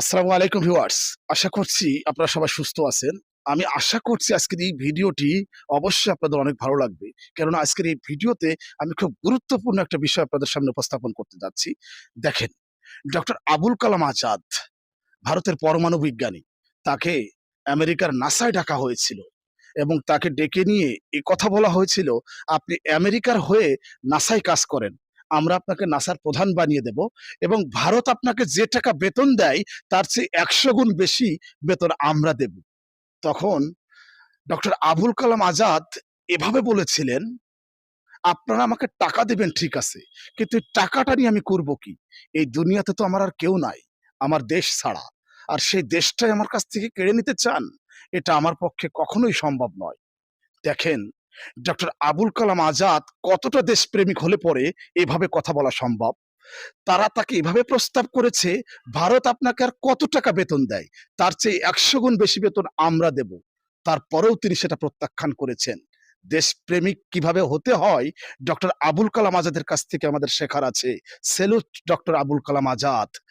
আসসালামু আলাইকুম ভিউয়ার্স। আশা করছি আপনারা সবাই সুস্থ আছেন। আমি আশা করছি আজকের এই ভিডিওটি অবশ্যই আপনাদের অনেক ভালো লাগবে। কেননা আজকের এই ভিডিওতে আমি খুব গুরুত্বপূর্ণ একটা বিষয় আপনাদের সামনে উপস্থাপন করতে যাচ্ছি। দেখেন, ডক্টর আবুল কালাম আজাদ ভারতের পরমাণু বিজ্ঞানী, তাকে আমেরিকার নাসায় ডাকা হয়েছিল এবং তাকে ডেকে নিয়ে এ কথা বলা হয়েছিল, আপনি আমেরিকার হয়ে নাসায় কাজ করেন। আমরা আপনাকে নাসার প্রধান বানিয়ে দেব এবং ভারত আপনাকে যে টাকা বেতন দেয়, তার চেয়ে একশো গুণ বেশি বেতন আমরা দেব। তখন ডক্টর আবুল কালাম আজাদ এভাবে বলেছিলেন, আপনারা আমাকে টাকা দেবেন ঠিক আছে, কিন্তু টাকাটা নিয়ে আমি করব কি? এই দুনিয়াতে তো আমার আর কেউ নাই, আমার দেশ ছাড়া। আর সেই দেশটাই আমার কাছ থেকে কেড়ে নিতে চান, এটা আমার পক্ষে কখনোই সম্ভব নয়। দেখেন ডক্টর আবুল কালাম আজাদ কতটা দেশপ্রেমিক হলে পরে এভাবে কথা বলা সম্ভব? তারা তাকে এভাবে প্রস্তাব করেছে, ভারত আপনাকে আর কত টাকা বেতন দেয়? তার চেয়ে একশো গুণ বেশি বেতন আমরা দেব। তারপরেও তিনি সেটা প্রত্যাখ্যান করেছেন। দেশপ্রেমিক কীভাবে হতে হয়? ডক্টর আবুল কালাম আজাদের কাছ থেকে আমাদের শেখার আছে। Salute doctor Abul Kalam Azad.